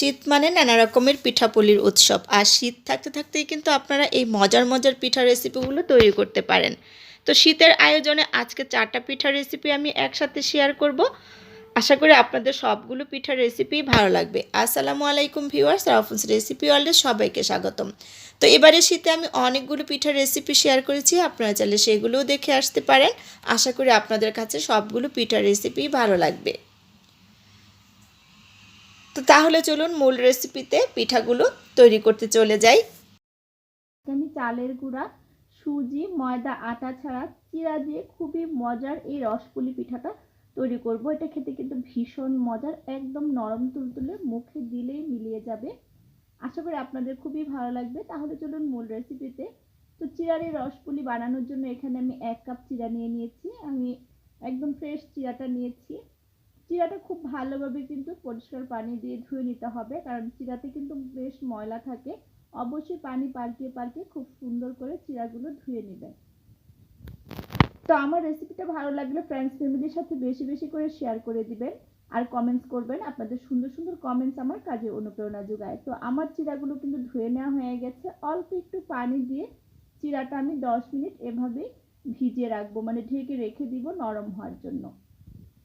শীত মানে নানা রকমের পিঠাপুলির উৎসব। আর শীত থাকতে থাকতেই কিন্তু আপনারা এই মজার মজার পিঠা রেসিপিগুলো তৈরি করতে পারেন। তো শীতের আয়োজনে আজকে চারটা পিঠার রেসিপি আমি একসাথে শেয়ার করব। আশা করি আপনাদের সবগুলো পিঠার রেসিপি ভালো লাগবে। আসসালামু আলাইকুম ভিউয়ার্স রাফুন্স রেসিপি ওয়ার্ল্ডে সবাইকে স্বাগতম। তো এবারে শীতে আমি অনেকগুলো পিঠার রেসিপি শেয়ার করেছি, আপনারা চাইলে সেগুলোও দেখে আসতে পারেন। আশা করি আপনাদের কাছে সবগুলো পিঠার রেসিপি ভালো লাগবে। তো তাহলে চলুন মূল রেসিপিতে পিঠাগুলো তৈরি করতে চলে যাই। আমি চালের গুঁড়া, সুজি, ময়দা, আটা ছাড়া চিরা দিয়ে খুবই মজার এই রসপুলি পিঠাটা তৈরি করব। এটা খেতে কিন্তু ভীষণ মজার, একদম নরম তুলতুলে মুখে দিলেই মিলিয়ে যাবে। আশা করি আপনাদের খুবই ভালো লাগবে। তাহলে চলুন মূল রেসিপিতে তো চিরার এই রসপুলি বানানোর জন্য এখানে আমি এক কাপ চিরা নিয়ে নিয়েছি। আমি একদম ফ্রেশ চিরাটা নিয়েছি। চিরাটা খুব ভালোভাবে কিন্তু পরিষ্কার পানি দিয়ে ধুয়ে নিতে হবে, কারণ চিরাতে কিন্তু বেশ ময়লা থাকে। অবশ্যই পানি পাল্টিয়ে পাল্টিয়ে খুব সুন্দর করে চিরাগুলো ধুয়ে নেবেন তো আমার রেসিপিটা ভালো লাগলে ফ্রেন্ডস ফ্যামিলির সাথে বেশি বেশি করে শেয়ার করে দিবেন। আর কমেন্টস করবেন, আপনাদের সুন্দর সুন্দর কমেন্টস আমার কাজে অনুপ্রেরণা যোগায়। তো আমার চিরাগুলো কিন্তু ধুয়ে নেওয়া হয়ে গেছে। অল্প একটু পানি দিয়ে চিরাটা আমি দশ মিনিট এভাবে ভিজিয়ে রাখব মানে ঢেকে রেখে দিব নরম হওয়ার জন্য।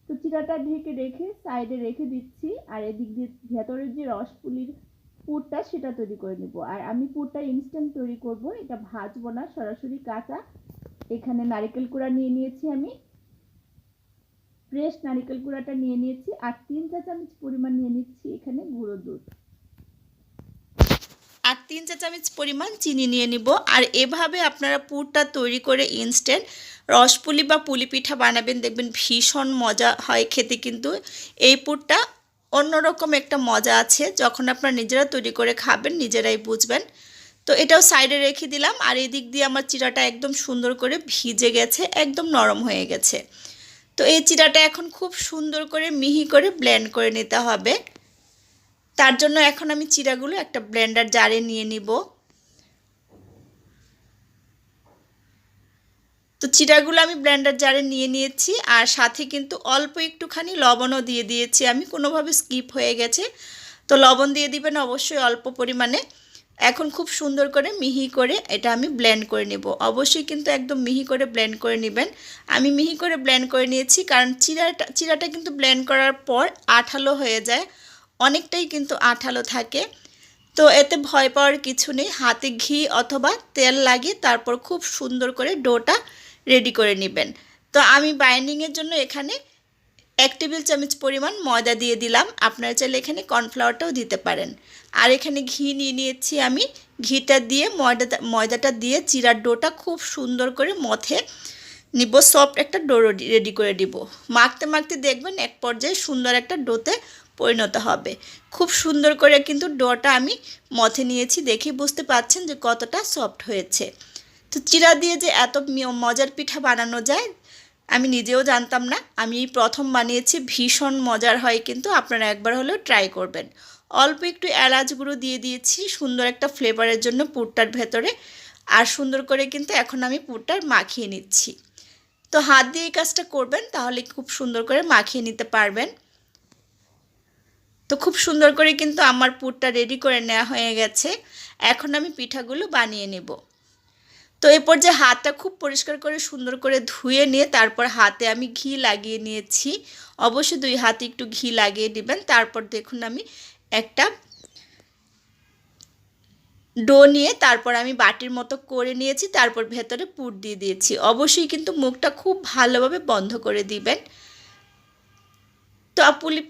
তো চিরাটা ঢেকে রেখে সাইডে রেখে দিচ্ছি, আর এদিক দিয়ে ভেতরের যে রসপুলির পুরটা সেটা তৈরি করে নেব। আর আমি পুরটা ইনস্ট্যান্ট তৈরি করব, এটা ভাজবো না, সরাসরি কাঁচা। এখানে নারিকেল কুড়া নিয়ে নিয়েছি আমি। ফ্রেশ নারকেল কুড়াটা নিয়ে নিয়েছি, আর তিন চা চামচ পরিমাণ নিয়ে নিচ্ছি এখানে গুঁড়ো দুধ। তিন চা চামচ পরিমাণ চিনি নিয়ে নিব। আর এভাবে আপনারা পুরটা তৈরি করে ইনস্ট্যান্ট রসপুলি বা পুলি পিঠা বানাবেন। দেখবেন ভীষণ মজা হয় খেতে কিন্তু। এই পুরটা অন্যরকম একটা মজা আছে। যখন আপনারা নিজেরা তৈরি করে খাবেন, নিজেরাই বুঝবেন। তো এটাও সাইডে রেখে দিলাম। আর এই দিক দিয়ে আমার চিরাটা একদম সুন্দর করে ভিজে গেছে, একদম নরম হয়ে গেছে। তো এই চিরাটা এখন খুব সুন্দর করে মিহি করে ব্লেন্ড করে নিতে হবে। তার জন্য এখন আমি চিরাগুলো একটা ব্লেন্ডার জারে নিয়ে নিব। তো চিরাগুলো আমি ব্লেন্ডার জারে নিয়ে নিয়েছি, আর সাথে কিন্তু অল্প একটুখানি লবণও দিয়ে দিয়েছি। আমি কোনোভাবে স্কিপ হয়ে গেছে। তো লবণ দিয়ে দিবেন অবশ্যই অল্প পরিমাণে। এখন খুব সুন্দর করে মিহি করে এটা আমি ব্লেন্ড করে নেব। অবশ্যই কিন্তু একদম মিহি করে ব্লেন্ড করে নেবেন। আমি মিহি করে ব্লেন্ড করে নিয়েছি, কারণ চিরাটা চিরাটা কিন্তু ব্লেন্ড করার পর আঠালো হয়ে যায়। অনেকটাই কিন্তু আঠালো থাকে। তো এতে ভয় পাওয়ার কিছু নেই। হাতে ঘি অথবা তেল লাগিয়ে তারপর খুব সুন্দর করে ডোটা রেডি করে নেবেন। তো আমি বাইন্ডিংয়ের জন্য এখানে এক টেবিল চামচ পরিমাণ ময়দা দিয়ে দিলাম। আপনারা চাইলে এখানে কর্নফ্লাওয়ারটাও দিতে পারেন। আর এখানে ঘি নিয়ে নিয়েছি আমি। ঘিটা দিয়ে ময়দাটা ময়দাটা দিয়ে চিরার ডোটা খুব সুন্দর করে মথে নিব। সফট একটা ডো রেডি করে দিব মাখতে মাখতে দেখবেন এক পর্যায়ে সুন্দর একটা ডোতে পরিণত হবে। খুব সুন্দর করে কিন্তু ডোটা আমি মথে নিয়েছি দেখে বুঝতে পাচ্ছেন যে কতটা সফট হয়েছে। তো চিরা দিয়ে যে এত মজার পিঠা বানানো যায়, আমি নিজেও জানতাম না। আমি প্রথম বানিয়েছি, ভীষণ মজার হয় কিন্তু আপনারা একবার হলেও ট্রাই করবেন। অল্প একটু এলাচ গুঁড়ো দিয়ে দিয়েছি, সুন্দর একটা ফ্লেভারের জন্য পুরটার ভেতরে। আর সুন্দর করে কিন্তু এখন আমি পুরটার মাখিয়ে নিচ্ছি। তো হাত দিয়ে এই কাজটা করবেন, তাহলে খুব সুন্দর করে মাখিয়ে নিতে পারবেন। তো খুব সুন্দর করে কিন্তু আমার পুরটা রেডি করে নেওয়া হয়ে গেছে। এখন আমি পিঠাগুলো বানিয়ে নেব। তো এরপর যে হাতটা খুব পরিষ্কার করে সুন্দর করে ধুয়ে নিয়ে তারপর হাতে আমি ঘি লাগিয়ে নিয়েছি। অবশ্যই দুই হাতে একটু ঘি লাগিয়ে দিবেন। তারপর দেখুন আমি একটা ডো নিয়ে তারপর আমি বাটির মতো করে নিয়েছি। তারপর ভেতরে পুর দিয়ে দিয়েছি। অবশ্যই কিন্তু মুখটা খুব ভালোভাবে বন্ধ করে দিবেন। তো পুলি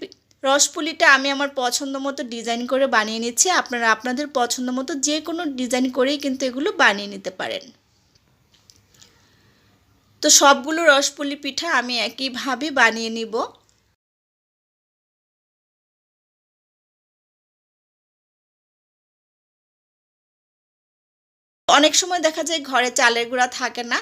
রসপুলিটা আমি আমার পছন্দ মতো ডিজাইন করে বানিয়ে নিচ্ছি। আপনারা আপনাদের পছন্দ মতো যে কোনো ডিজাইন করেই কিন্তু এগুলো বানিয়ে নিতে পারেন। তো সবগুলো রসপুলি পিঠা আমি একইভাবে বানিয়ে নিব। অনেক সময় দেখা যায় ঘরে চালের গুঁড়া থাকে না।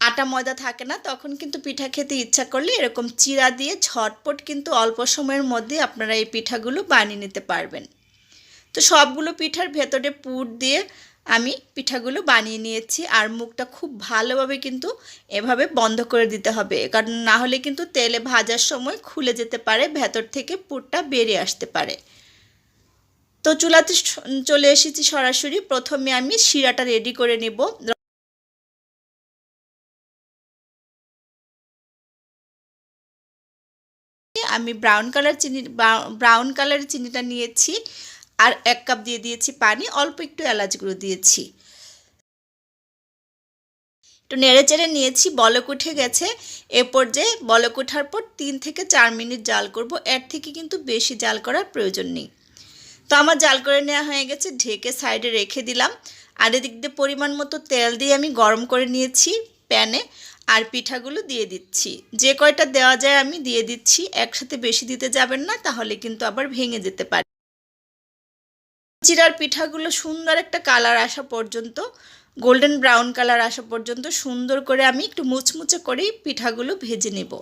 আটা ময়দা থাকে না, তখন কিন্তু পিঠা খেতে ইচ্ছা করলে এরকম চিরা দিয়ে ঝটপট কিন্তু অল্প সময়ের মধ্যে আপনারা এই পিঠাগুলো বানিয়ে নিতে পারবেন। তো সবগুলো পিঠার ভেতরে পুর দিয়ে আমি পিঠাগুলো বানিয়ে নিয়েছি আর মুখটা খুব ভালোভাবে কিন্তু এভাবে বন্ধ করে দিতে হবে। কারণ না হলে কিন্তু তেলে ভাজার সময় খুলে যেতে পারে, ভেতর থেকে পুরটা বেরিয়ে আসতে পারে। তো চুলাতে চলে এসেছি সরাসরি। প্রথমে আমি শিরাটা রেডি করে নেব। আমি ব্রাউন কালার চিনি ব্রাউন কালারের চিনিটা নিয়েছি আর এক কাপ দিয়ে দিয়েছি পানি, অল্প একটু এলাচ গুঁড়ো দিয়েছি। একটু নেড়ে চেড়ে নিয়েছি, বলক উঠে গেছে। এ পর্যায়ে বলক ওঠার পর তিন থেকে চার মিনিট জাল করব, এর থেকে কিন্তু বেশি জাল করার প্রয়োজন নেই। তো আমার জাল করে নেওয়া হয়ে গেছে, ঢেকে সাইডে রেখে দিলাম। আর এদিক দিয়ে পরিমাণ মতো তেল দিয়ে আমি গরম করে নিয়েছি প্যানে। আর পিঠাগুলো দিয়ে দিচ্ছি। যে কয়টা দেওয়া যায় আমি দিয়ে দিচ্ছি। একসাথে বেশি দিতে যাবেন না, তাহলে কিন্তু আবার ভেঙে যেতে পারে। চিরার পিঠাগুলো সুন্দর একটা কালার আসা পর্যন্ত, গোল্ডেন ব্রাউন কালার আসা পর্যন্ত সুন্দর করে আমি একটু মুচমুচে করেই পিঠাগুলো ভেজে নেব।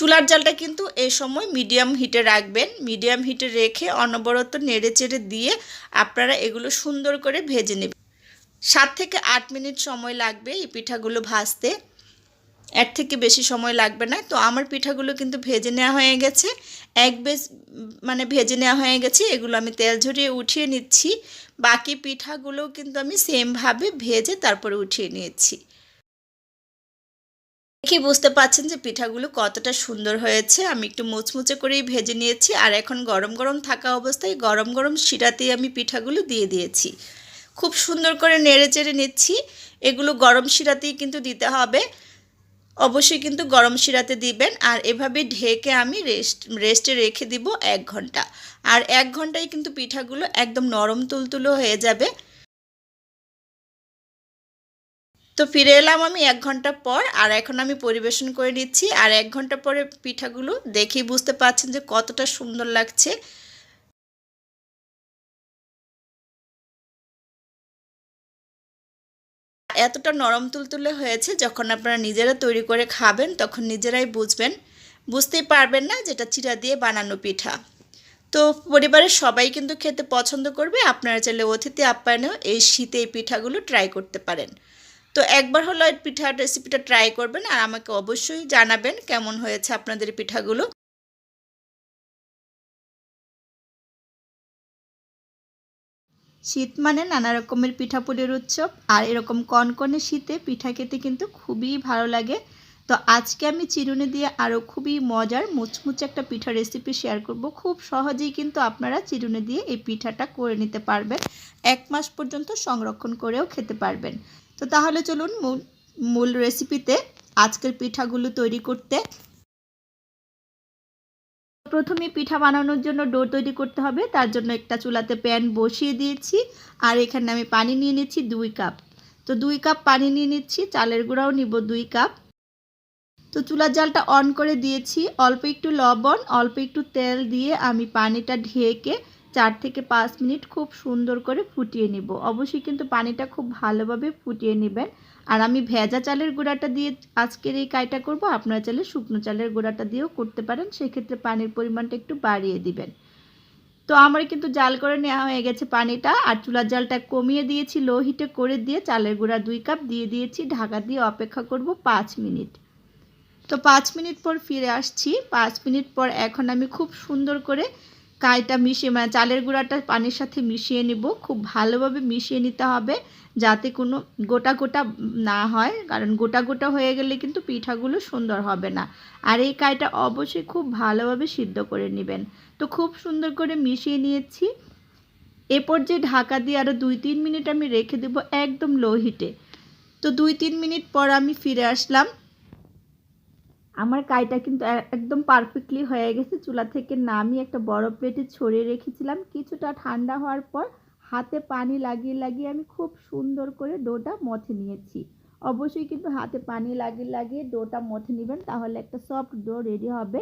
চুলার জালটা কিন্তু এই সময় মিডিয়াম হিটে রাখবেন। মিডিয়াম হিটে রেখে অনবরত নেড়ে চেড়ে দিয়ে আপনারা এগুলো সুন্দর করে ভেজে নেবেন। সাত থেকে আট মিনিট সময় লাগবে এই পিঠাগুলো ভাজতে। এর থেকে বেশি সময় লাগবে না। তো আমার পিঠাগুলো কিন্তু ভেজে নেওয়া হয়ে গেছে। এক বেশ মানে ভেজে নেওয়া হয়ে গেছে। এগুলো আমি তেল ঝরিয়ে উঠিয়ে নিচ্ছি। বাকি পিঠাগুলোও কিন্তু আমি সেমভাবে ভেজে তারপরে উঠিয়ে নিয়েছি। দেখে বুঝতে পাচ্ছেন যে পিঠাগুলো কতটা সুন্দর হয়েছে। আমি একটু মুচমুচে করেই ভেজে নিয়েছি। আর এখন গরম গরম থাকা অবস্থায় গরম গরম শিরাতেই আমি পিঠাগুলো দিয়ে দিয়েছি। খুব সুন্দর করে নেড়ে চেড়ে নিচ্ছি। এগুলো গরম শিরাতেই কিন্তু দিতে হবে। অবশ্যই কিন্তু গরম শিরাতে দিবেন। আর এভাবে ঢেকে আমি রেস্ট, রেস্টে রেখে দিব এক ঘণ্টা। আর এক ঘন্টায় কিন্তু পিঠাগুলো একদম নরম তুলতুলো হয়ে যাবে। তো ফিরে এলাম আমি এক ঘণ্টা পর, আর এখন আমি পরিবেশন করে নিচ্ছি। আর এক ঘণ্টা পরে পিঠাগুলো দেখেই বুঝতে পারছেন যে কতটা সুন্দর লাগছে। এতটা নরম তুলতুলে হয়েছে, যখন আপনারা নিজেরা তৈরি করে খাবেন, তখন নিজেরাই বুঝবেন। বুঝতেই পারবেন না যেটা চিরা দিয়ে বানানো পিঠা। তো পরিবারের সবাই কিন্তু খেতে পছন্দ করবে। আপনারা চাইলে অতিথি আপ্যায়নেও এই শীতে এই পিঠাগুলো ট্রাই করতে পারেন। তো একবার হলো এই পিঠার রেসিপিটা ট্রাই করবেন আর আমাকে অবশ্যই জানাবেন কেমন হয়েছে আপনাদের পিঠাগুলো। শীত মানে নানা রকমের পিঠাপুলির উৎসব আর এরকম কনকনে শীতে পিঠা খেতে কিন্তু খুবই ভালো লাগে। তো আজকে আমি চিরুনি দিয়ে আরও খুবই মজার মুচমুচে একটা পিঠা রেসিপি শেয়ার করব। খুব সহজেই কিন্তু আপনারা চিরুনি দিয়ে এই পিঠাটা করে নিতে পারবেন। এক মাস পর্যন্ত সংরক্ষণ করেও খেতে পারবেন। তো তাহলে চলুন মূল মূল রেসিপিতে আজকের পিঠাগুলো তৈরি করতে। প্রথমে পিঠা বানানোর জন্য ডো তৈরি করতে হবে, তার জন্য একটা চুলাতে প্যান বসিয়ে দিয়েছি, আর এখানে আমি পানি নিয়ে নিচ্ছি দুই কাপ তো দুই কাপ পানি নিয়ে নিচ্ছি, চালের গুঁড়াও নিব দুই কাপ তো চুলার জালটা অন করে দিয়েছি, অল্প একটু লবণ, অল্প একটু তেল দিয়ে আমি পানিটা ঢেকে চার থেকে পাঁচ মিনিট খুব সুন্দর করে ফুটিয়ে নিব। অবশ্যই কিন্তু পানিটা খুব ভালোভাবে ফুটিয়ে নেবেন। আর আমি ভেজা চালের গুঁড়াটা দিয়ে আজকের এই কাইটা করব। আপনারা চাইলে শুকনো চালের গুঁড়াটা দিয়েও করতে পারেন। সেক্ষেত্রে পানির পরিমাণটা একটু বাড়িয়ে দিবেন। তো আমার কিন্তু জাল করে নেওয়া হয়ে গেছে পানিটা। আর চুলার জালটা কমিয়ে দিয়েছি, লো হিটে করে দিয়ে চালের গুঁড়া দুই কাপ দিয়ে দিয়েছি। ঢাকা দিয়ে অপেক্ষা করব পাঁচ মিনিট। তো পাঁচ মিনিট পর ফিরে আসছি। পাঁচ মিনিট পর এখন আমি খুব সুন্দর করে কাইটা মিশিয়ে মানে চালের গুঁড়াটা পানির সাথে মিশিয়ে নিব। খুব ভালোভাবে মিশিয়ে নিতে হবে যাতে কোনো গোটা গোটা না হয়, কারণ গোটা গোটা হয়ে গেলে কিন্তু পিঠাগুলো সুন্দর হবে না। আর এই কাইটা অবশ্যই খুব ভালোভাবে সিদ্ধ করে নেবেন। তো খুব সুন্দর করে মিশিয়ে নিয়েছি। এরপর যে ঢাকা দিয়ে আরও দুই তিন মিনিট আমি রেখে দেবো একদম লো হিটে। তো দুই তিন মিনিট পর আমি ফিরে আসলাম। আমার কাইটা কিন্তু একদম পারফেক্টলি হয়ে গেছে। চুলা থেকে নামিয়ে একটা বড় প্লেটে ছড়িয়ে রেখেছিলাম। কিছুটা ঠান্ডা হওয়ার পর হাতে পানি লাগিয়ে লাগিয়ে আমি খুব সুন্দর করে ডোটা মথে নিয়েছি। অবশ্যই কিন্তু হাতে পানি লাগিয়ে লাগিয়ে ডোটা মথে নেবেন, তাহলে একটা সফট ডো রেডি হবে।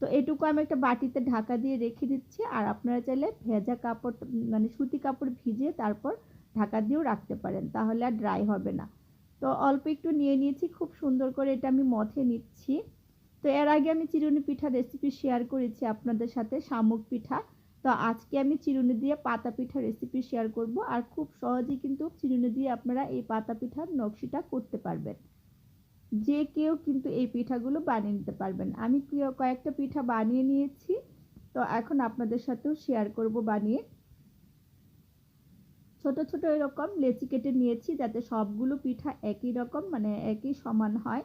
তো এটুকু আমি একটা বাটিতে ঢাকা দিয়ে রেখে দিচ্ছি। আর আপনারা চাইলে ভেজা কাপড় মানে সুতি কাপড় ভিজিয়ে তারপর ঢাকা দিয়েও রাখতে পারেন, তাহলে আর ড্রাই হবে না। তো অল্প একটু নিয়ে নিয়েছি, খুব সুন্দর করে এটা আমি মথে নিচ্ছি। তো এর আগে আমি চিরুনি পিঠা রেসিপি শেয়ার করেছি আপনাদের সাথে, শামুক পিঠা। তো আজকে আমি চিরুনি দিয়ে পাতা পিঠা রেসিপি শেয়ার করব আর খুব সহজেই কিন্তু চিরুনি দিয়ে আপনারা এই পাতা পিঠার নকশিটা করতে পারবেন। যে কেউ কিন্তু এই পিঠাগুলো বানিয়ে নিতে পারবেন। আমি কয়েকটা পিঠা বানিয়ে নিয়েছি, তো এখন আপনাদের সাথেও শেয়ার করব বানিয়ে। ছোট ছোট এরকম লেচি কেটে নিয়েছি যাতে সবগুলো পিঠা একই রকম মানে একই সমান হয়।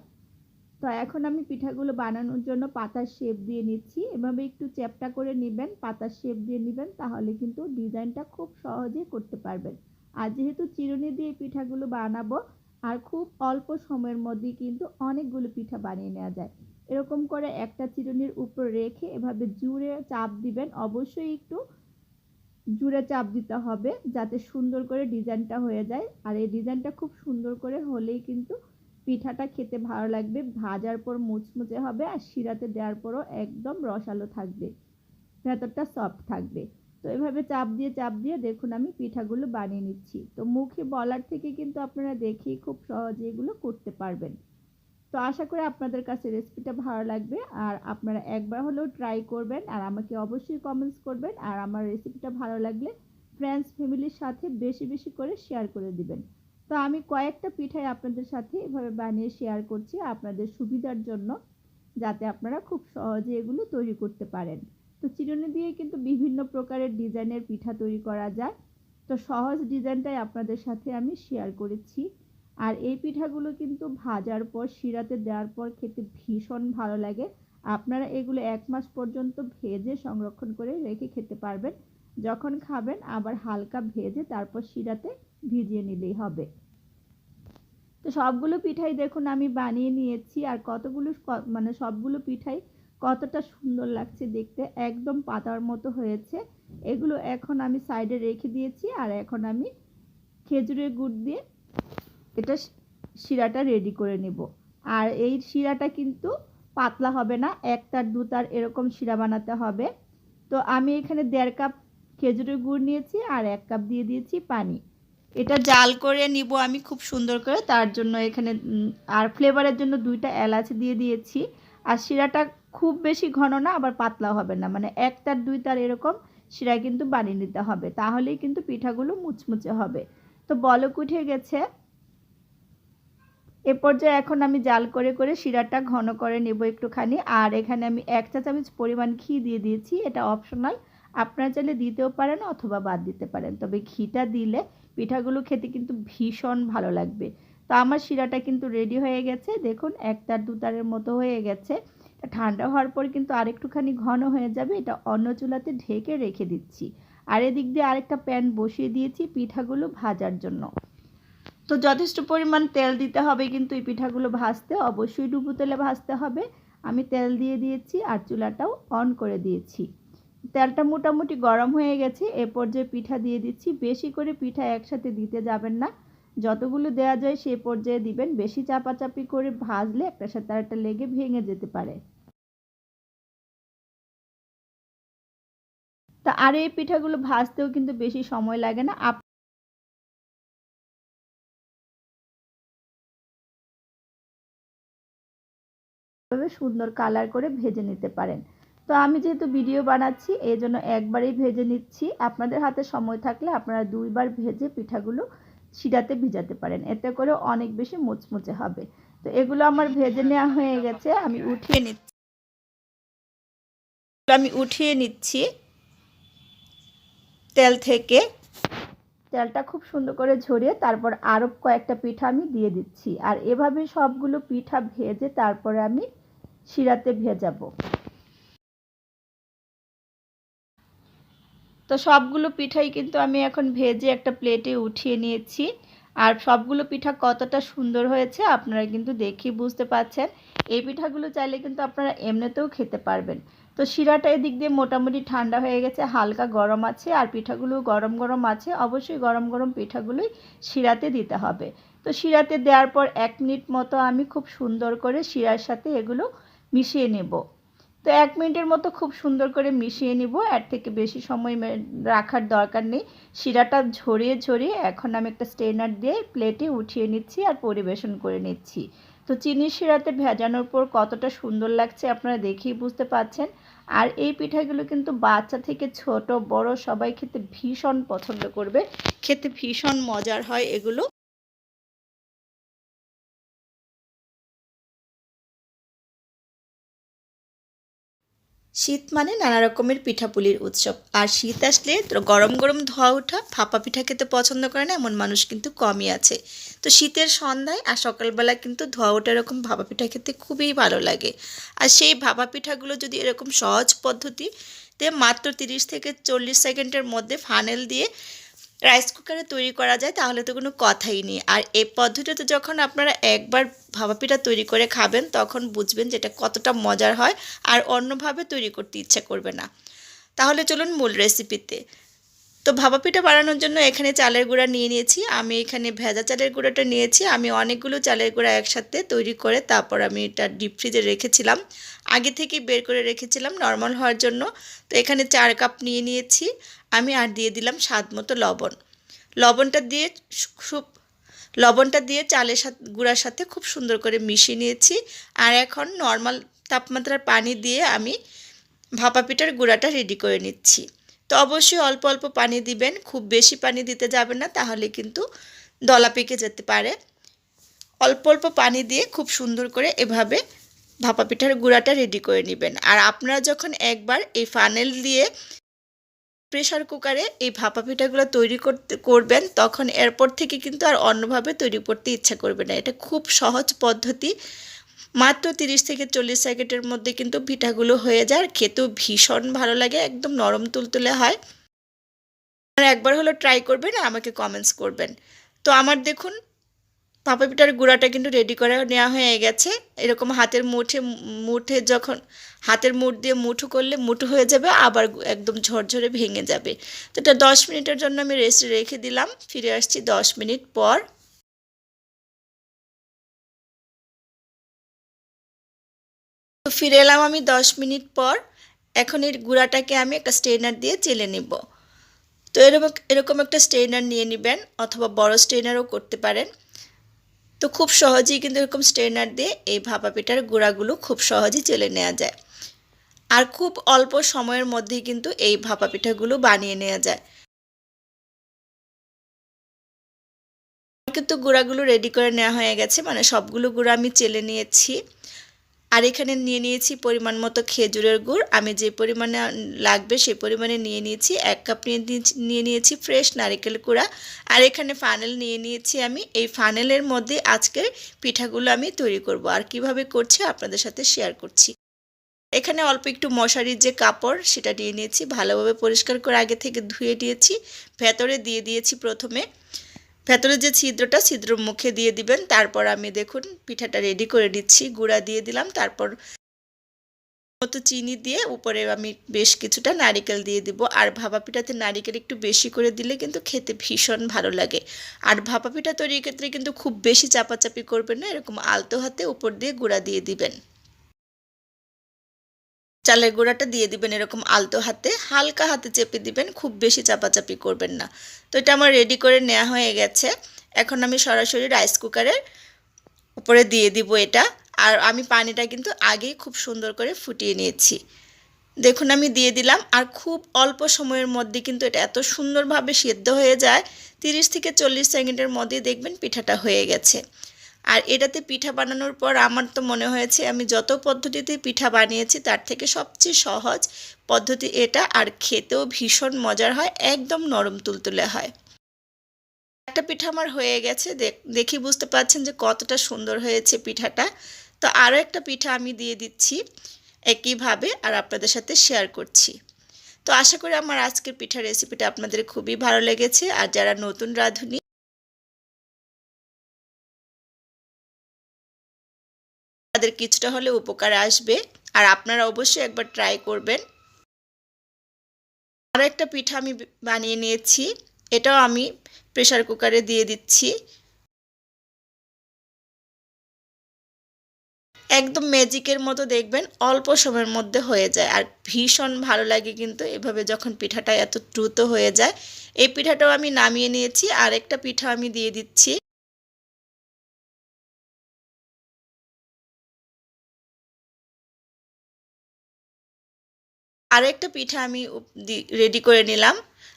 তো এখন আমি পিঠাগুলো বানানোর জন্য পাতার শেপ দিয়ে নিচ্ছি। এভাবে একটু চ্যাপটা করে নেবেন, পাতার শেপ দিয়ে নেবেন, তাহলে কিন্তু ডিজাইনটা খুব সহজে করতে পারবেন। আর যেহেতু চিরুনি দিয়ে পিঠাগুলো বানাবো, আর খুব অল্প সময়ের মধ্যেই কিন্তু অনেকগুলো পিঠা বানিয়ে নেওয়া যায়। এরকম করে একটা চিরুনির উপর রেখে এভাবে জুড়ে চাপ দিবেন। অবশ্যই একটু জুড়ে চাপ দিতে হবে যাতে সুন্দর করে ডিজাইনটা হয়ে যায়। আর এই ডিজাইনটা খুব সুন্দর করে হলেই কিন্তু পিঠাটা খেতে ভালো লাগবে। ভাজার পর মুচমুচে হবে আর শিরাতে দেওয়ার পরও একদম রসালো থাকবে। ভেতরটা সফট থাকবে। তো এভাবে চাপ দিয়ে চাপ দিয়ে দেখুন আমি পিঠাগুলো বানিয়ে নিচ্ছি। তো মুখে বলার থেকে কিন্তু আপনারা দেখেই খুব সহজে এগুলো করতে পারবেন। তো আশা করি আপনাদের কাছে রেসিপিটা ভালো লাগবে। আর আপনারা একবার হলেও ট্রাই করবেন আর আমাকে অবশ্যই কমেন্টস করবেন। আর আমার রেসিপিটা ভালো লাগলে ফ্রেন্ডস ফ্যামিলির সাথে বেশি বেশি করে শেয়ার করে দিবেন। তো আমি কয়েকটা পিঠাই আপনাদের সাথে এভাবে বানিয়ে শেয়ার করছি আপনাদের সুবিধার জন্য, যাতে আপনারা খুব সহজে এগুলো তৈরি করতে পারেন। তো চিরুনি দিয়ে কিন্তু বিভিন্ন প্রকারের ডিজাইনের পিঠা তৈরি করা যায়। তো সহজ ডিজাইনটাই আপনাদের সাথে আমি শেয়ার করেছি। আর এই পিঠাগুলো কিন্তু ভাজার পর, শিরাতে দেওয়ার পর খেতে ভীষণ ভালো লাগে। আপনারা এগুলো এক মাস পর্যন্ত ভেজে সংরক্ষণ করে রেখে খেতে পারবেন। যখন খাবেন, আবার হালকা ভেজে তারপর শিরাতে ভিজিয়ে নিলেই হবে। তো সবগুলো পিঠাই দেখুন আমি বানিয়ে নিয়েছি আর কতগুলো মানে সবগুলো পিঠাই কতটা সুন্দর লাগছে দেখতে। একদম পাতার মতো হয়েছে। এগুলো এখন আমি সাইডে রেখে দিয়েছি আর এখন আমি খেজুরের গুড় দিয়ে এটা শিরাটা রেডি করে নেব। আর এই শিরাটা কিন্তু পাতলা হবে না, এক তার, দু তার এরকম শিরা বানাতে হবে। তো আমি এখানে দেড় কাপ খেজুরের গুড় নিয়েছি আর এক কাপ দিয়ে দিয়েছি পানি। এটা জাল করে নিব আমি খুব সুন্দর করে, তার জন্য এখানে আর ফ্লেভারের জন্য দুইটা এলাচ দিয়ে দিয়েছি। আর শিরাটা খুব বেশি ঘন না, আবার পাতলা হবে না। মানে এক তার, দুই তার এরকম শিরা কিন্তু বানিয়ে নিতে হবে, তাহলেই কিন্তু পিঠাগুলো মুচমুচে হবে। তো বলক উঠে গেছে। এ পর্যায়ে এখন আমি জাল করে করে শিরাটা ঘন করে নেব একটুখানি। আর এখানে আমি এক চা চামচ পরিমাণ ঘি দিয়ে দিয়েছি। এটা অপশনাল আপনারা চাইলে দিতেও পারেন অথবা বাদ দিতে পারেন। তবে ঘিটা দিলে পিঠাগুলো খেতে কিন্তু ভীষণ ভালো লাগবে। তো আমার শিরাটা কিন্তু রেডি হয়ে গেছে। দেখুন এক তার দু তারের মতো হয়ে গেছে। ঠান্ডা হওয়ার পর কিন্তু আরেকটুখানি ঘন হয়ে যাবে। এটা অন্য চুলাতে ঢেকে রেখে দিচ্ছি। আর এদিক দিয়ে আরেকটা প্যান বসিয়ে দিয়েছি পিঠাগুলো ভাজার জন্য। তো যথেষ্ট পরিমাণ তেল দিতে হবে কিন্তু এই পিঠাগুলো ভাজতে অবশ্যই ডুবো তেলে ভাজতে হবে। আমি তেল দিয়ে দিয়েছি আর চুলাটাও অন করে দিয়েছি। তেলটা মোটামুটি গরম হয়ে গেছে, এ পর্যায়ে পিঠা দিয়ে দিচ্ছি। বেশি করে পিঠা একসাথে দিতে যাবেন না। যতগুলো দেওয়া যায় সে পর্যায়ে দিবেন। বেশি চাপাচাপি করে ভাজলে একটা সাথে আরেকটা লেগে ভেঙে যেতে পারে। তা আর এই পিঠাগুলো ভাজতেও কিন্তু বেশি সময় লাগে না। এভাবে সুন্দর কালার করে ভেজে নিতে পারেন। তো আমি যেহেতু ভিডিও বানাচ্ছি এই জন্য একবারেই ভেজে নিচ্ছি। আপনাদের হাতে সময় থাকলে আপনারা দুইবার ভেজে পিঠাগুলো শিরাতে ভিজাতে পারেন। এতে করে অনেক বেশি মুচমুচে হবে। তো এগুলো আমার ভেজে নেওয়া হয়ে গেছে, আমি উঠিয়ে নিচ্ছি। আমি উঠিয়ে নিচ্ছি তেল থেকে। তেলটা খুব সুন্দর করে ঝরিয়ে তারপর আরও কয়েকটা পিঠা আমি দিয়ে দিচ্ছি। আর এভাবে সবগুলো পিঠা ভেজে তারপরে আমি শিরাতে ভেজাবো। তো সবগুলো পিঠাই কিন্তু আমি এখন ভেজে একটা প্লেটে উঠিয়ে নিয়েছি। আর সবগুলো পিঠা কতটা সুন্দর হয়েছে আপনারা কিন্তু দেখেই বুঝতে পারছেন। এই পিঠাগুলো চাইলে কিন্তু আপনারা এমনিতেও খেতে পারবেন। তো শিরাটা এদিক দিয়ে মোটামুটি ঠান্ডা হয়ে গেছে, হালকা গরম আছে, আর পিঠাগুলো গরম গরম আছে। অবশ্যই গরম গরম পিঠাগুলোই শিরাতে দিতে হবে। তো শিরাতে দেওয়ার পর এক মিনিট মতো আমি খুব সুন্দর করে শিরার সাথে এগুলো মিশিয়ে নেব। তো এক মিনিটের মতো খুব সুন্দর করে মিশিয়ে নিব। এর থেকে বেশি সময় রাখার দরকার নেই। শিরাটা ঝরিয়ে ঝরিয়ে এখন আমি একটা স্টেনার দিয়ে প্লেটে উঠিয়ে নিচ্ছি আর পরিবেশন করে নিচ্ছি। তো চিনির শিরাতে ভেজানোর পর কতটা সুন্দর লাগছে আপনারা দেখেই বুঝতে পারছেন। আর এই পিঠাগুলো কিন্তু বাচ্চা থেকে ছোট, বড় সবাই খেতে ভীষণ পছন্দ করবে। খেতে ভীষণ মজার হয় এগুলো। শীত মানে নানা রকমের পিঠাপুলির উৎসব। আর শীত আসলে গরম গরম ধোয়া ওঠা ফাঁপা পিঠা খেতে পছন্দ করে না, এমন মানুষ কিন্তু কমই আছে। তো শীতের সন্ধ্যায় আর সকালবেলা কিন্তু ধোয়া ওঠা এরকম ভাপা পিঠা খেতে খুবই ভালো লাগে। আর সেই ভাপা পিঠাগুলো যদি এরকম সহজ পদ্ধতিতে মাত্র তিরিশ থেকে চল্লিশ সেকেন্ডের মধ্যে ফানেল দিয়ে রাইস কুকারে তৈরি করা যায়, তাহলে তো কোনো কথাই নেই। আর এই পদ্ধতিতে যখন আপনারা একবার ভাপা পিঠা তৈরি করে খাবেন, তখন বুঝবেন যে এটা কতটা মজার হয় আর অন্যভাবে তৈরি করতে ইচ্ছা করবে না। তাহলে চলুন মূল রেসিপিতে তো ভাপা পিঠা বানানোর জন্য এখানে চালের গুঁড়া নিয়ে নিয়েছি। আমি এখানে ভেজা চালের গুঁড়োটা নিয়েছি। আমি অনেকগুলো চালের গুঁড়া একসাথে তৈরি করে তারপর আমি এটা ডিপ ফ্রিজে রেখেছিলাম। আগে থেকে বের করে রেখেছিলাম নর্মাল হওয়ার জন্য। তো এখানে চার কাপ নিয়ে নিয়েছি। আমি আর দিয়ে দিলাম স্বাদ মতো লবণ। লবণটা দিয়ে খুব, লবণটা দিয়ে চালের সাথে, গুঁড়ার সাথে খুব সুন্দর করে মিশিয়ে নিয়েছি। আর এখন নর্মাল তাপমাত্রার পানি দিয়ে আমি ভাপা পিঠার গুঁড়াটা রেডি করে নিচ্ছি। তো অবশ্যই অল্প অল্প পানি দিবেন, খুব বেশি পানি দিতে যাবে না, তাহলে কিন্তু দলা পেকে যেতে পারে। অল্প অল্প পানি দিয়ে খুব সুন্দর করে এভাবে ভাপা পিঠার গুঁড়াটা রেডি করে নেবেন। আর আপনারা যখন একবার এই ফানেল দিয়ে প্রেশার কুকারে এই ভাপা পিঠাগুলো তৈরি করতে, করবেন, তখন এরপর থেকে কিন্তু আর অন্যভাবে তৈরি করতে ইচ্ছা করবে না। এটা খুব সহজ পদ্ধতি। মাত্র তিরিশ থেকে চল্লিশ সেকেন্ডের মধ্যে কিন্তু পিঠাগুলো হয়ে যায়। আর খেতেও ভীষণ ভালো লাগে, একদম নরম তুলতুলে হয়। আর একবার হলো ট্রাই করবেন, আমাকে কমেন্টস করবেন। তো আমার দেখুন ভাপা পিঠার গুঁড়াটা কিন্তু রেডি করে নেওয়া হয়ে গেছে। এরকম হাতের মুঠে মুঠে যখন হাতের মুঠ দিয়ে মুঠো করলে মুঠো হয়ে যাবে, আবার একদম ঝরঝরে ভেঙে যাবে। তো এটা দশ মিনিটের জন্য আমি রেস্ট রেখে দিলাম। ফিরে আসছি দশ মিনিট পর। তো ফিরে এলাম আমি দশ মিনিট পর। এখন এর গুঁড়াটাকে আমি একটা স্ট্রেনার দিয়ে চেলে নেব। তো এরকম এরকম একটা স্ট্রেনার নিয়ে নেবেন, অথবা বড় স্ট্রেনারও করতে পারেন। তো খুব সহজেই কিন্তু এরকম স্ট্রেনার দিয়ে এই ভাপা পিঠার গুঁড়াগুলো খুব সহজেই চেলে নেওয়া যায়। আর খুব অল্প সময়ের মধ্যেই কিন্তু এই ভাপা পিঠাগুলো বানিয়ে নেওয়া যায়। কিন্তু গুঁড়াগুলো রেডি করে নেওয়া হয়ে গেছে মানে সবগুলো গুঁড়া আমি চেলে নিয়েছি। আর এখানে নিয়ে নিয়েছি পরিমাণ মতো খেজুরের গুড়। আমি যে পরিমাণে লাগবে সেই পরিমাণে নিয়ে নিয়েছি। এক কাপ নিয়ে নিয়ে নিয়েছি ফ্রেশ নারিকেল কুড়া। আর এখানে ফানেল নিয়ে নিয়েছি আমি। এই ফানেলের মধ্যে আজকের পিঠাগুলো আমি তৈরি করব। আর কীভাবে করছি আপনাদের সাথে শেয়ার করছি। এখানে অল্প একটু মশারির যে কাপড়, সেটা নিয়ে নিয়েছি। ভালোভাবে পরিষ্কার করে আগে থেকে ধুয়ে দিয়েছি। ভেতরে দিয়ে দিয়েছি প্রথমে ভেতরে যে ছিদ্রটা, ছিদ্র মুখে দিয়ে দিবেন। তারপর আমি দেখুন, পিঠাটা রেডি করে দিচ্ছি গুঁড়া দিয়ে দিলাম। তারপর মতো চিনি দিয়ে উপরে আমি বেশ কিছুটা নারিকেল দিয়ে দিব। আর ভাপা পিঠাতে নারিকেল একটু বেশি করে দিলে কিন্তু খেতে ভীষণ ভালো লাগে। আর ভাপা পিঠা তৈরির ক্ষেত্রে কিন্তু খুব বেশি চাপাচাপি করবেন না। এরকম আলতো হাতে উপর দিয়ে গুঁড়া দিয়ে দিবেন। চালের গুঁড়াটা দিয়ে দিবেন এরকম আলতো হাতে। হালকা হাতে চেপে দিবেন, খুব বেশি চাপাচাপি করবেন না। তো এটা আমার রেডি করে নেওয়া হয়ে গেছে। এখন আমি সরাসরি রাইস কুকারের উপরে দিয়ে দিব এটা। আর আমি পানিটা কিন্তু আগেই খুব সুন্দর করে ফুটিয়ে নিয়েছি। দেখুন আমি দিয়ে দিলাম। আর খুব অল্প সময়ের মধ্যে কিন্তু এটা এত সুন্দরভাবে সেদ্ধ হয়ে যায়। তিরিশ থেকে চল্লিশ সেকেন্ডের মধ্যে দেখবেন পিঠাটা হয়ে গেছে। আর এটাতে পিঠা বানানোর পর আমার তো মনে হয়েছে আমি যত পদ্ধতিতে পিঠা বানিয়েছি তার থেকে সবচেয়ে সহজ পদ্ধতি এটা আর খেতেও ভীষণ মজার হয়, একদম নরম তুলতুলে হয়। একটা পিঠা আমার হয়ে গেছে দেখি বুঝতে পারছেন যে কতটা সুন্দর হয়েছে পিঠাটা। তো আরও একটা পিঠা আমি দিয়ে দিচ্ছি একইভাবে আর আপনাদের সাথে শেয়ার করছি। তো আশা করি আমার আজকের পিঠা রেসিপিটা আপনাদের খুবই ভালো লেগেছে। আর যারা নতুন রাঁধুনি তাদের কিছুটা হলে উপকার আসবে। আর আপনারা অবশ্যই একবার ট্রাই করবেন। আর একটা পিঠা আমি বানিয়ে নিয়েছি। এটাও আমি প্রেশার কুকারে দিয়ে দিচ্ছি। একদম ম্যাজিকের মতো দেখবেন, অল্প সময়ের মধ্যে হয়ে যায়। আর ভীষণ ভালো লাগে কিন্তু এভাবে যখন পিঠাটা এত দ্রুত হয়ে যায়। এই পিঠাটাও আমি নামিয়ে নিয়েছি। আর একটা পিঠা আমি দিয়ে দিচ্ছি। আরেকটা পিঠা আমি রেডি করে নিলাম।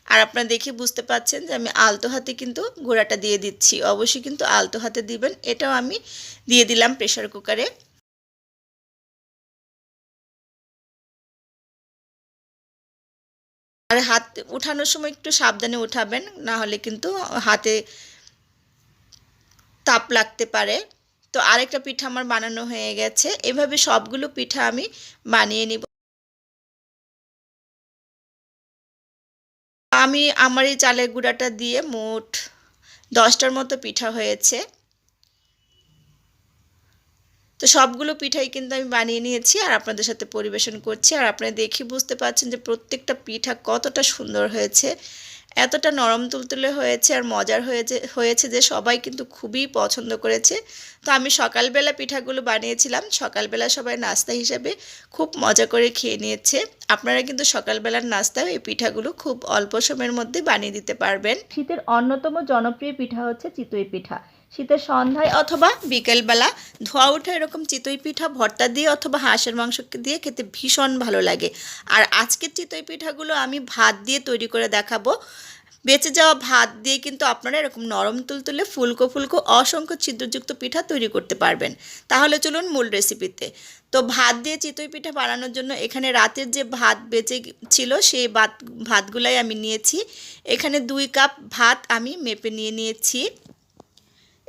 আর আপনারা দেখে বুঝতে পাচ্ছেন যে আমি আলতো হাতে কিন্তু গোড়াটা দিয়ে দিচ্ছি। অবশ্যই কিন্তু আলতো হাতে দিবেন। এটাও আমি দিয়ে দিলাম প্রেশার কুকারে আর হাত উঠানোর সময় একটু সাবধানে উঠাবেন, না হলে কিন্তু হাতে তাপ লাগতে পারে। তো আরেকটা পিঠা আমার বানানো হয়ে গেছে। এভাবে সবগুলো পিঠা আমি বানিয়ে নিব। আমি আমার এই চালের গুঁড়াটা দিয়ে মোট দশটার মতো পিঠা হয়েছে। তো সবগুলো পিঠাই কিন্তু আমি বানিয়ে নিয়েছি আর আপনাদের সাথে পরিবেশন করছি। আর আপনারা দেখে বুঝতে পারছেন যে প্রত্যেকটা পিঠা কতটা সুন্দর হয়েছে। এতটা নরম তুলতুলে হয়েছে আর মজার হয়েছে হয়েছে যে সবাই কিন্তু খুবই পছন্দ করেছে। তো আমি সকালবেলা পিঠাগুলো বানিয়েছিলাম। সকালবেলা সবাই নাস্তা হিসাবে খুব মজা করে খেয়ে নিয়েছে। আপনারা কিন্তু সকালবেলার নাস্তাও এই পিঠাগুলো খুব অল্প সময়ের মধ্যে বানিয়ে দিতে পারবেন। শীতের অন্যতম জনপ্রিয় পিঠা হচ্ছে চিতই পিঠা। শীতের সন্ধ্যায় অথবা বিকেলবেলা ধোয়া ওঠা এরকম চিতই পিঠা, ভর্তা দিয়ে অথবা হাঁসের মাংস দিয়ে খেতে ভীষণ ভালো লাগে। আর আজকের চিতই পিঠাগুলো আমি ভাত দিয়ে তৈরি করে দেখাবো। বেঁচে যাওয়া ভাত দিয়ে কিন্তু আপনারা এরকম নরম তুলতুলে ফুলকো ফুলকো অসংখ্য ছিদ্রযুক্ত পিঠা তৈরি করতে পারবেন। তাহলে চলুন মূল রেসিপিতে তো ভাত দিয়ে চিতই পিঠা বানানোর জন্য এখানে রাতের যে ভাত বেঁচে ছিল সেই ভাত, ভাতগুলাই আমি নিয়েছি। এখানে দুই কাপ ভাত আমি মেপে নিয়ে নিয়েছি।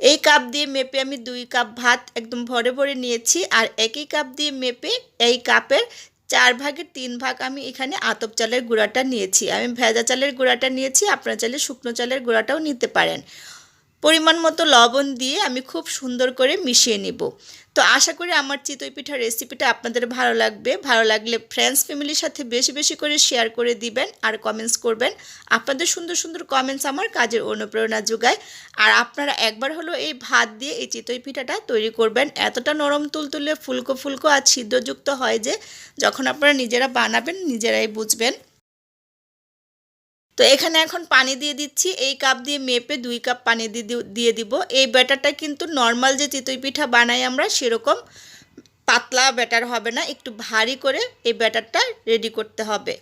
এই কাপ দিয়ে মেপে আমি দুই কাপ ভাত একদম ভরে ভরে নিয়েছি আর একই কাপ দিয়ে মেপে এই কাপের চার ভাগের তিন ভাগ আমি এখানে আতপ চালের গুঁড়াটা নিয়েছি। আমি ভেজা চালের গুঁড়াটা নিয়েছি, আপনার চালের শুকনো চালের গুঁড়াটাও নিতে পারেন। পরিমাণ মতো লবণ দিয়ে আমি খুব সুন্দর করে মিশিয়ে নিব। তো আশা করি আমার চিতই পিঠার রেসিপিটা আপনাদের ভালো লাগবে। ভালো লাগলে ফ্রেন্ডস ফ্যামিলির সাথে বেশি বেশি করে শেয়ার করে দিবেন আর কমেন্টস করবেন। আপনাদের সুন্দর সুন্দর কমেন্টস আমার কাজের অনুপ্রেরণা যোগায়। আর আপনারা একবার হলো এই ভাত দিয়ে এই চিতই পিঠাটা তৈরি করবেন। এতটা নরম, তুলতুলে, ফুলকো ফুলকো আর ছিদ্রযুক্ত হয় যে, যখন আপনারা নিজেরা বানাবেন, নিজেরাই বুঝবেন। তো এখানে এখন পানি দিয়ে দিচ্ছি। এই কাপ দিয়ে মেপে দুই কাপ পানি দিয়ে দিব। এই ব্যাটারটা কিন্তু নর্মাল যে চিতই পিঠা বানাই আমরা, সেরকম পাতলা ব্যাটার হবে না। একটু ভারী করে এই ব্যাটারটা রেডি করতে হবে।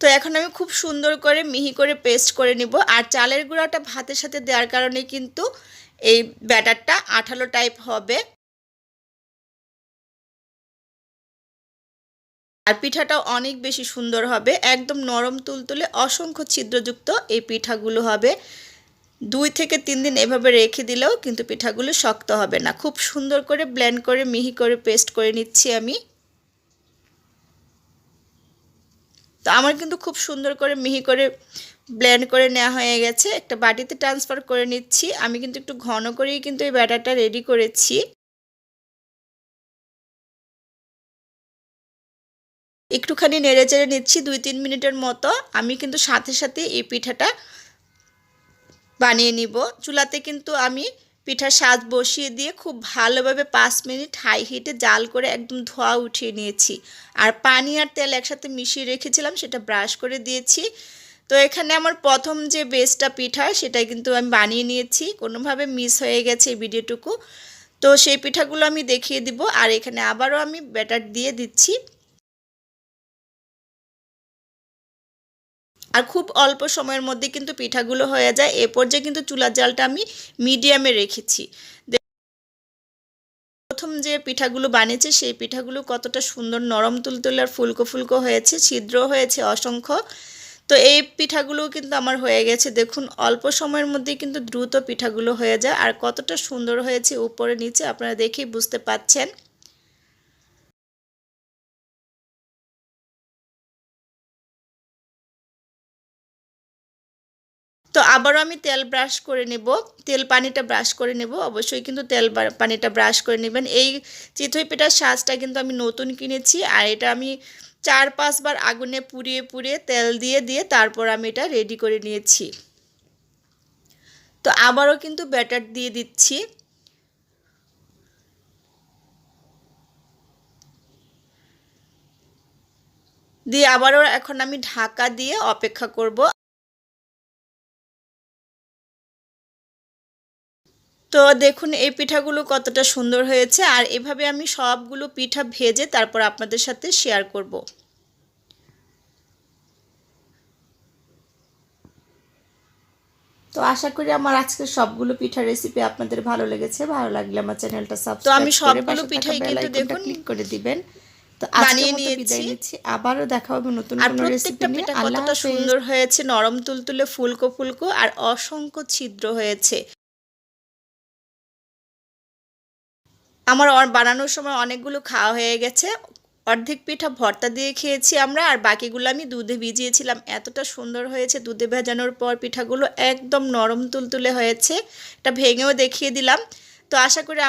তো এখন আমি খুব সুন্দর করে মিহি করে পেস্ট করে নিব। আর চালের গুঁড়াটা ভাতের সাথে দেওয়ার কারণে কিন্তু এই ব্যাটারটা আঠালো টাইপ হবে। আর পিঠাটাও অনেক বেশি সুন্দর হবে, একদম নরম তুলতুলে অসংখ্য ছিদ্রযুক্ত এই পিঠাগুলো হবে। দুই থেকে তিন দিন এভাবে রেখে দিলেও কিন্তু পিঠাগুলো শক্ত হবে না। খুব সুন্দর করে ব্লেন্ড করে, মিহি করে পেস্ট করে নিচ্ছি আমি। তো আমার কিন্তু খুব সুন্দর করে মিহি করে ব্লেন্ড করে নেওয়া হয়ে গেছে। একটা বাটিতে ট্রান্সফার করে নিচ্ছি। আমি কিন্তু একটু ঘন করেই কিন্তু এই ব্যাটারটা রেডি করেছি। একটুখানি নেড়ে চেড়ে নিচ্ছি দুই তিন মিনিটের মতো। আমি কিন্তু সাথে সাথে এই পিঠাটা বানিয়ে নিব। চুলাতে কিন্তু আমি পিঠার স্বাদ বসিয়ে দিয়ে খুব ভালোভাবে পাঁচ মিনিট হাই হিটে জাল করে একদম ধোয়া উঠিয়ে নিয়েছি। আর পানি আর তেল একসাথে মিশিয়ে রেখেছিলাম, সেটা ব্রাশ করে দিয়েছি। তো এখানে আমার প্রথম যে বেসটা পিঠা সেটা কিন্তু আমি বানিয়ে নিয়েছি। কোনোভাবে মিস হয়ে গেছে এই ভিডিওটুকু। তো সেই পিঠাগুলো আমি দেখিয়ে দিব। আর এখানে আবারও আমি ব্যাটার দিয়ে দিচ্ছি। আর খুব অল্প সময়ের মধ্যে কিন্তু পিঠাগুলো হয়ে যায়। এ পর্যায়ে কিন্তু চুলার জালটা আমি মিডিয়ামে রেখেছি। প্রথম যে পিঠাগুলো বানিয়েছে, সেই পিঠাগুলো কতটা সুন্দর নরম তুলতুলে আর ফুলকো ফুলকো হয়েছে ছিদ্র হয়েছে, অসংখ্য। তো এই পিঠাগুলো কিন্তু আমার হয়ে গেছে। দেখুন, অল্প সময়ের মধ্যে কিন্তু দ্রুত পিঠাগুলো হয়ে যায়। আর কতটা সুন্দর হয়েছে উপরে নিচে, আপনারা দেখেই বুঝতে পাচ্ছেন। তো আবারও আমি তেল ব্রাশ করে নেব। তেল পানিটা ব্রাশ করে নেব। অবশ্যই কিন্তু তেল পানিটা ব্রাশ করে নেবেন। এই চিতই পিঠার সাজটা কিন্তু আমি নতুন কিনেছি আর এটা আমি চার পাঁচবার আগুনে পুড়িয়ে পুড়িয়ে তেল দিয়ে দিয়ে তারপর আমি এটা রেডি করে নিয়েছি। তো আবারও কিন্তু ব্যাটার দিয়ে দিচ্ছি। দিয়ে আবারও এখন আমি ঢাকা দিয়ে অপেক্ষা করব। তো দেখুন এই পিঠাগুলো কতটা সুন্দর হয়েছে। আর এভাবে আমি সবগুলো পিঠা ভেজে তারপর আপনাদের সাথে শেয়ার করব। তো আশা করি আমার আজকের সবগুলো পিঠা রেসিপি আপনাদের ভালো লেগেছে। ভালো লাগলে আমার চ্যানেলটা সাবস্ক্রাইব তো আমি সবগুলো পিঠাই কিন্তু দেখুন ক্লিক করে দিবেন। তো বানিয়ে নিয়েছি। নিচ্ছি। আবারও দেখা হবে নতুন কোনো রেসিপি নিয়ে। কতটা সুন্দর হয়েছে নরম তুলতুলে ফুলকো ফুলকো আর অসংখ্য ছিদ্র হয়েছে। আমার বানানোর সময় অনেকগুলো খাওয়া হয়ে গেছে। অর্ধেক পিঠা ভর্তা দিয়ে খেয়েছি আমরা, আর বাকিগুলো আমি দুধে ভিজিয়েছিলাম। এতটা সুন্দর হয়েছে দুধে ভেজানোর পর পিঠাগুলো একদম নরম তুলতুলে হয়েছে। এটা ভেঙেও দেখিয়ে দিলাম। তো আশা করি